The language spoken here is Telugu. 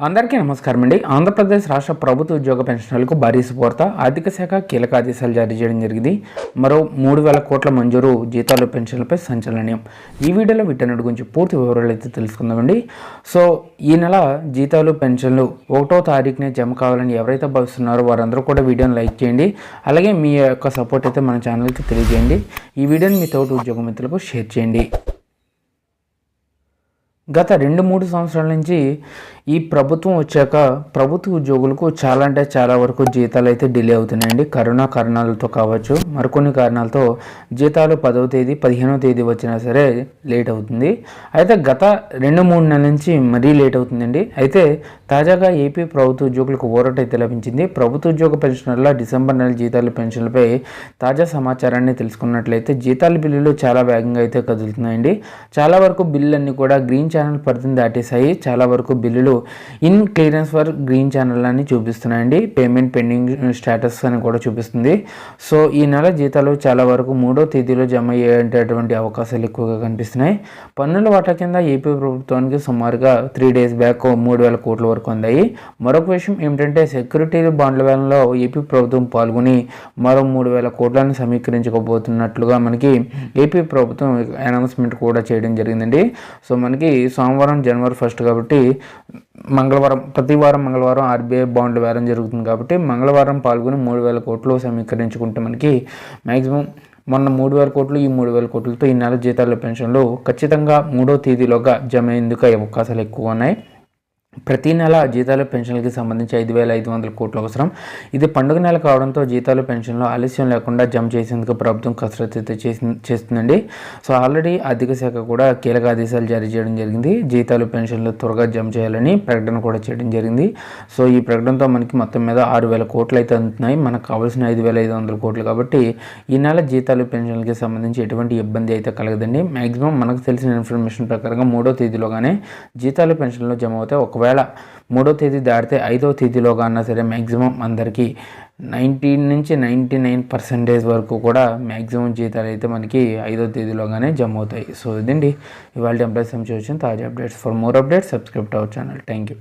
అందరికీ నమస్కారం అండి. ఆంధ్రప్రదేశ్ రాష్ట్ర ప్రభుత్వ ఉద్యోగ పెన్షనర్లకు భారీ స్ఫూర్త ఆర్థిక శాఖ కీలక ఆదేశాలు జారీ చేయడం జరిగింది. మరో మూడు వేల కోట్ల మంజూరు జీతాలు పెన్షన్లపై సంచలనం. ఈ వీడియోలో వీటన్నిటి గురించి పూర్తి వివరాలు అయితే తెలుసుకుందామండి సో ఈ నెల జీతాలు పెన్షన్లు ఒకటో తారీఖునే జమ కావాలని ఎవరైతే భావిస్తున్నారో వారందరూ కూడా వీడియోని లైక్ చేయండి. అలాగే మీ యొక్క సపోర్ట్ అయితే మన ఛానల్కి తెలియజేయండి. ఈ వీడియోని మీ తోటి ఉద్యోగ మిత్రులకు షేర్ చేయండి. గత రెండు మూడు సంవత్సరాల నుంచి ఈ ప్రభుత్వం వచ్చాక ప్రభుత్వ ఉద్యోగులకు చాలా అంటే చాలా వరకు జీతాలు అయితే డిలే అవుతున్నాయండి. కరోనా కారణాలతో కావచ్చు మరికొన్ని కారణాలతో జీతాలు పదవ తేదీ పదిహేనవ తేదీ వచ్చినా సరే లేట్ అవుతుంది. అయితే గత రెండు మూడు నెలల నుంచి మరీ లేట్ అవుతుందండి. అయితే తాజాగా ఏపీ ప్రభుత్వ ఉద్యోగులకు ఊరట అయితే లభించింది. ప్రభుత్వ ఉద్యోగ పెన్షనర్ల డిసెంబర్ నెల జీతాల పెన్షన్లపై తాజా సమాచారాన్ని తెలుసుకున్నట్లయితే జీతాల బిల్లులు చాలా వేగంగా అయితే కదులుతున్నాయండి. చాలా వరకు బిల్లు అన్నీ కూడా గ్రీన్ ఛానల్ పరిధిని దాటేశాయి చాలా వరకు బిల్లులు in clearance for green channel అని చూపిస్తున్నాయండి. పేమెంట్ పెండింగ్ స్టేటస్ అని కూడా చూపిస్తుంది. సో ఈ నెల జీతాలు చాలా వరకు మూడో తేదీలో జమ అయ్యేటటువంటి అవకాశాలు ఎక్కువగా కనిపిస్తున్నాయి. పన్నుల వాటా కింద ఏపీ ప్రభుత్వానికి సుమారుగా త్రీ డేస్ బ్యాక్ మూడు వేల కోట్ల వరకు అందాయి. మరొక విషయం ఏమిటంటే సెక్యూరిటీ బాండ్ల వేలంలో ఏపీ ప్రభుత్వం పాల్గొని మరో మూడు వేల కోట్లను సమీకరించకపోతున్నట్లుగా మనకి ఏపీ ప్రభుత్వం అనౌన్స్మెంట్ కూడా చేయడం జరిగిందండి. సో మనకి సోమవారం జనవరి ఫస్ట్ కాబట్టి మంగళవారం ప్రతి వారం మంగళవారం ఆర్బీఐ బాండ్లు వేరం జరుగుతుంది కాబట్టి మంగళవారం పాల్గొని మూడు వేల కోట్లు సమీకరించుకుంటే మనకి మ్యాక్సిమం మొన్న మూడు వేల కోట్లు ఈ మూడు వేల కోట్లతో ఈ నెల జీతాల పెన్షన్లు ఖచ్చితంగా మూడో తేదీలోగా జమ అయ్యేందుకు అవకాశాలు ఎక్కువ ఉన్నాయి. ప్రతి నెల జీతాలు పెన్షన్లకి సంబంధించి ఐదు వేల ఐదు వందల కోట్లు అవసరం. ఇది పండుగ నెల కావడంతో జీతాలు పెన్షన్లు ఆలస్యం లేకుండా జమ చేసేందుకు ప్రభుత్వం కసరత్తు అయితే చేసి చేస్తుందండి. సో ఆల్రెడీ ఆర్థిక శాఖ కూడా కీలక ఆదేశాలు జారీ చేయడం జరిగింది. జీతాలు పెన్షన్లు త్వరగా జమ చేయాలని ప్రకటన కూడా చేయడం జరిగింది. సో ఈ ప్రకటనతో మనకి మొత్తం మీద ఆరు వేల కోట్లు అయితే అందుతున్నాయి. మనకు కావాల్సిన ఐదు వేల ఐదు వందల కోట్లు కాబట్టి ఈ నెల జీతాలు పెన్షన్లకి సంబంధించి ఎటువంటి ఇబ్బంది అయితే కలగదండి. మ్యాక్సిమం మనకు తెలిసిన ఇన్ఫర్మేషన్ ప్రకారంగా మూడో తేదీలోగానే జీతాలు పెన్షన్లు జమ అవుతాయి ఒక ఒకవేళ మూడో తేదీ దాటితే ఐదో తేదీలోగా అన్నా సరే మ్యాక్సిమం అందరికీ నైంటీన్ నుంచి నైంటీ నైన్ పర్సెంటేజ్ వరకు కూడా మ్యాక్సిమం జీతాలు అయితే మనకి ఐదో తేదీలోగానే జమ అవుతాయి. సో ఇదండి. ఇవాళ ఎంప్లాయీస్ సంబంధించి తాజా updates. For more updates subscribe our channel thank you